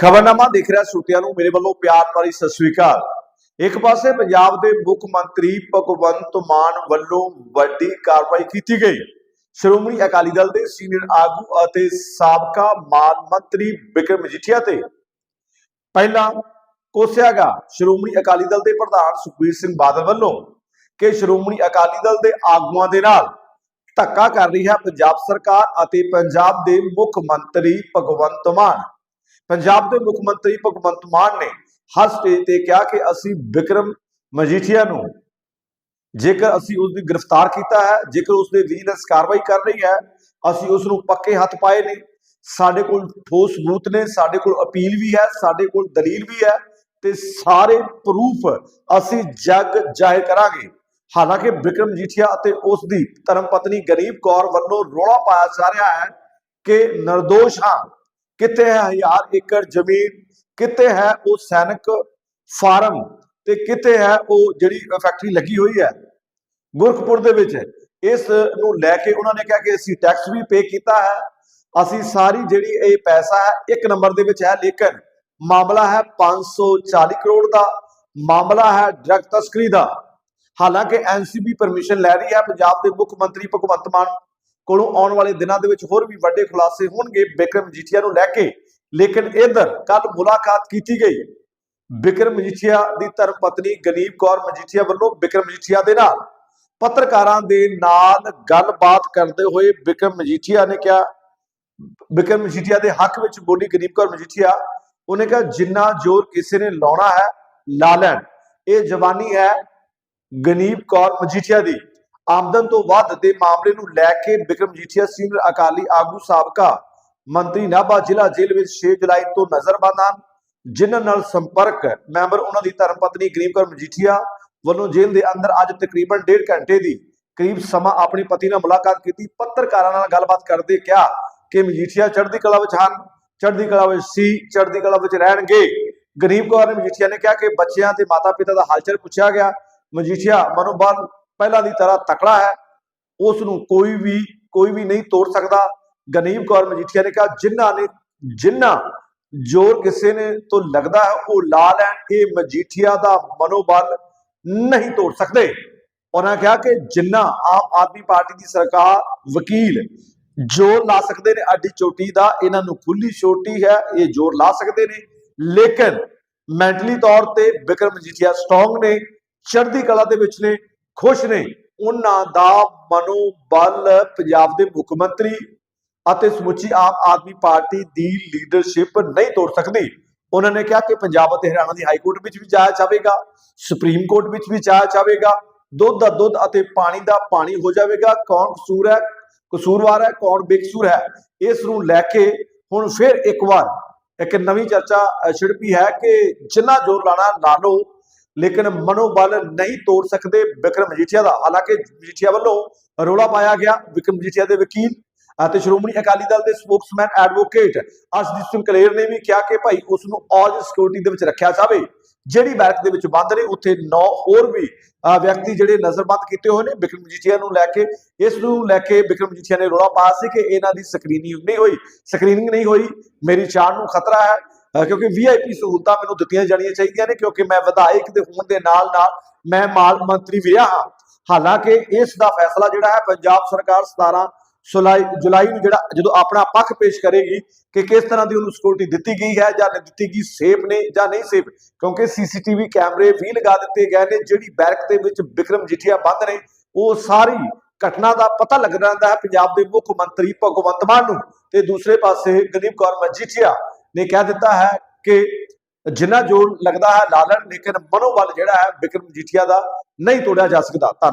ਖਬਰਨਾਮਾ ਦੇਖ ਰਿਹਾ ਸਰੋਤਿਆਂ ਨੂੰ, ਮੇਰੇ ਵੱਲੋਂ ਪਿਆਰ ਭਰੀ ਸਤਿ ਸ੍ਰੀ ਅਕਾਲ। ਇੱਕ ਪਾਸੇ ਪੰਜਾਬ ਦੇ ਮੁੱਖ ਮੰਤਰੀ ਭਗਵੰਤ ਮਾਨ ਵੱਲੋਂ ਵੱਡੀ ਕਾਰਵਾਈ ਕੀਤੀ ਗਈ। ਸ਼੍ਰੋਮਣੀ ਅਕਾਲੀ ਦਲ ਦੇ ਸੀਨੀਅਰ ਆਗੂ ਅਤੇ ਸਾਬਕਾ ਮਾਨ ਮੰਤਰੀ ਬਿਕਰਮ ਮਜੀਠੀਆ ਤੇ। ਪਹਿਲਾਂ ਕੋਸਿਆ ਗਿਆ ਸ਼੍ਰੋਮਣੀ ਅਕਾਲੀ ਦਲ ਦੇ ਪ੍ਰਧਾਨ ਸੁਖਬੀਰ ਸਿੰਘ ਬਾਦਲ ਵੱਲੋਂ ਕਿ ਸ਼੍ਰੋਮਣੀ ਅਕਾਲੀ ਦਲ ਦੇ ਆਗੂਆਂ ਦੇ ਨਾਲ ਧੱਕਾ ਕਰ ਰਹੀ ਹੈ ਪੰਜਾਬ ਸਰਕਾਰ ਅਤੇ ਪੰਜਾਬ ਦੇ ਮੁੱਖ ਮੰਤਰੀ ਭਗਵੰਤ ਮਾਨ। ਪੰਜਾਬ ਦੇ ਮੁੱਖ ਮੰਤਰੀ ਭਗਵੰਤ ਮਾਨ ਨੇ ਹਰ ਸਟੇਜ ਤੇ ਕਿਹਾ ਕਿ ਅਸੀਂ ਵਿਕਰਮ ਮਜੀਠੀਆ ਨੂੰ ਜੇਕਰ ਅਸੀਂ ਉਸ ਦੀ ਗ੍ਰਿਫਤਾਰ ਕੀਤਾ ਹੈ, ਜੇਕਰ ਉਸ ਦੇ ਵਿਜੀਲੈਂਸ ਕਾਰਵਾਈ ਕਰ ਰਹੀ ਹੈ, ਅਸੀਂ ਉਸ ਨੂੰ ਪੱਕੇ ਹੱਥ ਪਾਏ ਨੇ। ਸਾਡੇ ਕੋਲ ਠੋਸ ਸਬੂਤ ਨੇ, ਸਾਡੇ ਕੋਲ ਅਪੀਲ ਵੀ ਹੈ, ਸਾਡੇ ਕੋਲ ਦਲੀਲ ਵੀ ਹੈ ਤੇ ਸਾਰੇ ਪ੍ਰੂਫ ਅਸੀਂ ਜੱਗ ਜ਼ਾਹਿਰ ਕਰਾਂਗੇ। ਹਾਲਾਂਕਿ ਵਿਕਰਮ ਜੀਠੀਆ ਅਤੇ ਉਸ ਦੀ ਧਰਮ ਪਤਨੀ ਗਰੀਬ ਕੌਰ ਵੱਲੋਂ ਰੋਲਾ ਪਾਇਆ ਜਾ ਰਿਹਾ ਹੈ ਕਿ ਨਿਰਦੋਸ਼ ਹਾਂ। ਕਿੱਥੇ ਹੈ ਹਜ਼ਾਰ ਏਕੜ ਜ਼ਮੀਨ, ਕਿੱਥੇ ਹੈ ਉਹ ਸੈਨਿਕ ਫਾਰਮ ਤੇ ਕਿੱਥੇ ਹੈ ਉਹ ਜਿਹੜੀ ਫੈਕਟਰੀ ਲੱਗੀ ਹੋਈ ਹੈ ਗੁਰਖਪੁਰ ਦੇ ਵਿੱਚ। ਇਸ ਨੂੰ ਲੈ ਕੇ ਉਹਨਾਂ ਨੇ ਕਿਹਾ ਕਿ ਅਸੀਂ ਟੈਕਸ ਵੀ ਪੇ ਕੀਤਾ ਹੈ, ਅਸੀਂ ਸਾਰੀ ਜਿਹੜੀ ਇਹ ਪੈਸਾ ਹੈ, ਇੱਕ ਨੰਬਰ ਦੇ ਵਿੱਚ ਹੈ, ਲੇਕਿਨ ਮਾਮਲਾ ਹੈ 540 ਕਰੋੜ ਦਾ, ਮਾਮਲਾ ਹੈ ਡਰਗ ਤਸਕਰੀ ਦਾ। ਹਾਲਾਂਕਿ ਐਨਸੀਬੀ ਪਰਮਿਸ਼ਨ ਲੈ ਰਹੀ ਹੈ, ਪੰਜਾਬ ਦੇ ਮੁੱਖ ਮੰਤਰੀ ਭਗਵੰਤ ਮਾਨ ਕੋਲੋਂ ਆਉਣ ਵਾਲੇ ਦਿਨਾਂ ਦੇ ਵਿੱਚ ਹੋਰ ਵੀ ਵੱਡੇ ਖੁਲਾਸੇ ਹੋਣਗੇ। ਬਿਕਰਮ ਮਜੀਠੀਆ ਨੂੰ ਲੈ ਕੇ, ਲੇਕਿਨ ਇਧਰ ਕੱਲ ਮੁਲਾਕਾਤ ਕੀਤੀ ਗਈ। ਬਿਕਰਮ ਮਜੀਠੀਆ ਦੀ ਧਰਮ ਪਤਨੀ ਗਨੀਬ ਕੌਰ ਮਜੀਠੀਆ ਵੱਲੋਂ ਬਿਕਰਮ ਮਜੀਠੀਆ ਦੇ ਨਾਲ ਪੱਤਰਕਾਰਾਂ ਦੇ ਨਾਲ ਗੱਲਬਾਤ ਕਰਦੇ ਹੋਏ ਬਿਕਰਮ ਮਜੀਠੀਆ ਨੇ ਕਿਹਾ ਬਿਕਰਮ ਮਜੀਠੀਆ ਦੇ ਹੱਕ ਵਿੱਚ ਬੋਲੀ ਗਨੀਬ ਕੌਰ ਮਜੀਠੀਆ, ਉਹਨੇ ਕਿਹਾ, ਜਿੰਨਾ ਜ਼ੋਰ ਕਿਸੇ ਨੇ ਲਾਉਣਾ ਹੈ, ਲਾ ਲੈਣ। ਇਹ ਜਵਾਨੀ ਹੈ ਗਨੀਬ ਕੌਰ ਮਜੀਠੀਆ ਦੀ। ਆਮਦਨ ਤੋਂ ਵੱਧ ਦੇ ਮਾਮਲੇ ਨੂੰ ਲੈ ਕੇ ਬਿਕਰਮ ਮਜੀਠੀਆ ਸੀਨੀਅਰ ਅਕਾਲੀ ਆਗੂ ਸਾਬਕਾ ਮੰਤਰੀ ਨਾਭਾ ਜ਼ਿਲ੍ਹਾ ਜੇਲ੍ਹ ਵਿੱਚ 6 ਜੁਲਾਈ ਤੋਂ ਨਜ਼ਰਬੰਦ ਹਨ, ਜਿਨ੍ਹਾਂ ਨਾਲ ਸੰਪਰਕ ਮੈਂਬਰ ਉਹਨਾਂ ਦੀ ਧਰਮ ਪਤਨੀ ਗਰੀਬ ਕੌਰ ਮਜੀਠੀਆ ਵੱਲੋਂ ਜੇਲ੍ਹ ਦੇ ਅੰਦਰ ਅੱਜ ਤਕਰੀਬਨ 1.5 ਘੰਟੇ ਦੀ ਕਰੀਬ ਸਮਾਂ ਆਪਣੀ ਪਤੀ ਨਾਲ ਮੁਲਾਕਾਤ ਕੀਤੀ। ਪੱਤਰਕਾਰਾਂ ਨਾਲ ਗੱਲਬਾਤ ਕਰਦੇ ਕਿਹਾ ਕਿ ਮਜੀਠੀਆ ਚੜ੍ਹਦੀ ਕਲਾ ਵਿੱਚ ਹਨ, ਚੜ੍ਹਦੀ ਕਲਾ ਵਿੱਚ ਸੀ, ਚੜ੍ਹਦੀ ਕਲਾ ਵਿੱਚ ਰਹਿਣਗੇ। ਗਰੀਬ ਕੌਰ ਨੇ ਮਜੀਠੀਆ ਨੇ ਕਿਹਾ ਕਿ ਬੱਚਿਆਂ ਤੇ ਮਾਤਾ-ਪਿਤਾ ਦਾ ਹਾਲਚਲ ਪੁੱਛਿਆ ਗਿਆ। ਮਜੀਠੀਆ ਮਨੋਬਲ ਪਹਿਲਾਂ ਦੀ ਤਰ੍ਹਾਂ ਤਕੜਾ ਹੈ। ਉਸ ਨੂੰ ਕੋਈ ਵੀ ਕੋਈ ਵੀ ਨਹੀਂ ਤੋੜ ਸਕਦਾ। ਗਨੀਬ ਕੌਰ ਮਜੀਠੀਆ ਨੇ ਕਿਹਾ, ਜਿਨ੍ਹਾਂ ਨੇ, ਜਿਨ੍ਹਾਂ ਜ਼ੋਰ ਕਿਸੇ ਨੇ ਤੋਂ ਲੱਗਦਾ ਹੈ, ਉਹ ਲਾ ਲੈਣ ਇਹ ਮਜੀਠੀਆ ਦਾ ਮਨੋਬਲ ਨਹੀਂ ਤੋੜ ਸਕਦੇ। ਉਹਨਾਂ ਕਿਹਾ ਕਿ ਜਿੰਨਾ ਆਮ ਆਦਮੀ ਪਾਰਟੀ ਦੀ ਸਰਕਾਰ ਵਕੀਲ ਜ਼ੋਰ ਲਾ ਸਕਦੇ ਨੇ, ਅੱਡੀ ਚੋਟੀ ਦਾ, ਇਹਨਾਂ ਨੂੰ ਖੁੱਲੀ ਛੋਟੀ ਹੈ, ਇਹ ਜ਼ੋਰ ਲਾ ਸਕਦੇ ਨੇ। ਲੇਕਿਨ ਮੈਂਟਲੀ ਤੌਰ ਤੇ ਬਿਕਰਮ ਮਜੀਠੀਆ ਸਟਰੋਂਗ ਨੇ, ਚੜ੍ਹਦੀ ਕਲਾ ਦੇ ਵਿੱਚ ਨੇ। ਖੁਸ਼ ਨੇ। ਉਹਨਾਂ ਦਾ ਮਨੋਬਲ ਪੰਜਾਬ ਦੇ ਮੁੱਖ ਮੰਤਰੀ ਅਤੇ ਸਮੁੱਚੀ ਆਮ ਆਦਮੀ ਪਾਰਟੀ ਦੀ ਲੀਡਰਸ਼ਿਪ ਨਹੀਂ ਤੋੜ ਸਕਦੀ। ਉਹਨਾਂ ਨੇ ਕਿਹਾ ਕਿ ਪੰਜਾਬ ਅਤੇ ਹਰਿਆਣਾ ਦੀ ਹਾਈ ਕੋਰਟ ਵਿੱਚ ਵੀ ਜਾਇਆ ਜਾਵੇਗਾ, ਸੁਪਰੀਮ ਕੋਰਟ ਵਿੱਚ ਵੀ ਜਾਇਆ ਜਾਵੇਗਾ, ਦੁੱਧ ਦਾ ਦੁੱਧ ਅਤੇ ਪਾਣੀ ਦਾ ਪਾਣੀ ਹੋ ਜਾਵੇਗਾ। ਕੌਣ ਕਸੂਰ ਹੈ? ਕਸੂਰਵਾਰ ਹੈ, ਕੌਣ ਬੇਕਸੂਰ ਹੈ? ਇਸ ਨੂੰ ਲੈ ਕੇ ਹੁਣ ਫਿਰ ਇੱਕ ਵਾਰ ਇੱਕ ਨਵੀਂ ਚਰਚਾ ਛਿੜਪੀ ਹੈ ਕਿ ਜਿੰਨਾ ਜ਼ੋਰ ਲਾਣਾ ਲਾ ਲਓ। ਲੇਕਿਨ ਮਨੋਬਲ ਨਹੀਂ ਤੋੜ ਸਕਦੇ ਵਿਕਰਮ ਮਜੀਠੀਆ ਦਾ। ਹਾਲਾਂਕਿ ਮਜੀਠੀਆ ਵੱਲੋਂ ਰੋਲਾ ਪਾਇਆ ਗਿਆ ਵਿਕਰਮ ਮਜੀਠੀਆ ਦੇ ਵਕੀਲ ਅਤੇ ਸ਼੍ਰੋਮਣੀ ਅਕਾਲੀ ਦਲ ਦੇ ਸਪੋਕਸਮੈਨ ਐਡਵੋਕੇਟ ਅਰਸ਼ਦੀਪ ਸਿੰਘ ਕਲੇਰ ਨੇ ਵੀ ਕਿਹਾ ਕਿ ਭਾਈ ਉਸ ਨੂੰ ਔਜ ਸਿਕਿਉਰਿਟੀ ਦੇ ਵਿੱਚ ਰੱਖਿਆ ਜਾਵੇ। ਜਿਹੜੀ ਬੈਰਕ ਦੇ ਵਿੱਚ ਬੰਦ ਨੇ, ਉੱਥੇ 9 ਹੋਰ ਵੀ ਵਿਅਕਤੀ ਜਿਹੜੇ ਨਜ਼ਰਬੰਦ ਕੀਤੇ ਹੋਏ ਨੇ ਬਿਕਰਮ ਮਜੀਠੀਆ ਨੂੰ ਲੈ ਕੇ, ਇਸ ਨੂੰ ਲੈ ਕੇ ਬਿਕਰਮ ਮਜੀਠੀਆ ਨੇ ਰੋਲਾ ਪਾਇਆ ਸੀ ਕਿ ਇਹਨਾਂ ਦੀ ਸਕਰੀਨਿੰਗ ਨਹੀਂ ਹੋਈ। ਸਕਰੀਨਿੰਗ ਨਹੀਂ ਹੋਈ, ਮੇਰੀ ਜਾਨ ਨੂੰ ਖਤਰਾ ਹੈ। ਕਿਉਂਕਿ ਵੀਆਈਪੀ ਸਹੂਲਤਾਂ ਮੈਨੂੰ ਦਿੱਤੀਆਂ ਜਾਣੀਆਂ ਚਾਹੀਦੀਆਂ ਨੇ, ਕਿਉਂਕਿ ਮੈਂ ਵਿਧਾਇਕ ਦੇ ਹੋਣ ਦੇ ਨਾਲ ਨਾਲ ਮੈਂ ਮਾਲ ਮੰਤਰੀ ਵੀ ਰਿਹਾ ਹਾਂ। ਹਾਲਾਂਕਿ ਇਸ ਦਾ ਫੈਸਲਾ ਜਿਹੜਾ ਹੈ, ਪੰਜਾਬ ਸਰਕਾਰ 17 ਜੁਲਾਈ ਜੁਲਾਈ ਨੂੰ ਜਿਹੜਾ ਜਦੋਂ ਆਪਣਾ ਪੱਖ ਪੇਸ਼ ਕਰੇਗੀ ਕਿ ਕਿਸ ਤਰ੍ਹਾਂ ਦੀ ਉਹਨੂੰ ਸਿਕਿਉਰਿਟੀ ਦਿੱਤੀ ਗਈ ਹੈ ਜਾਂ ਨਹੀਂ ਦਿੱਤੀ ਗਈ ਸੇਫ ਨੇ ਜਾਂ ਨਹੀਂ ਸੇਫ ਕਿਉਂਕਿ ਸੀਸੀਟੀਵੀ ਕੈਮਰੇ ਵੀ ਲਗਾ ਦਿੱਤੇ ਗਏ ਨੇ, ਜਿਹੜੀ ਬੈਰਕ ਦੇ ਵਿੱਚ ਵਿਕਰਮ ਜੀਠੀਆ ਬੰਦ ਨੇ, ਉਹ ਸਾਰੀ ਘਟਨਾ ਦਾ ਪਤਾ ਲੱਗ ਜਾਂਦਾ ਹੈ ਪੰਜਾਬ ਦੇ ਮੁੱਖ ਮੰਤਰੀ ਭਗਵੰਤ ਮਾਨ ਨੂੰ ਤੇ ਦੂਸਰੇ ਪਾਸੇ ਗਨੀਬ ਕੌਰ ਮਜੀਠੀਆ ਨੇ ਕਹਿ ਦਿੱਤਾ ਹੈ ਕਿ ਜਿੰਨਾ ਜੋਰ ਲੱਗਦਾ ਹੈ ਲਾਲਣ, ਲੇਕਿਨ ਮਨੋਬਲ ਜਿਹੜਾ ਹੈ ਵਿਕਰਮ ਜੀਠੀਆ ਦਾ ਨਹੀਂ ਤੋੜਿਆ ਜਾ ਸਕਦਾ। ਧੰਨਵਾਦ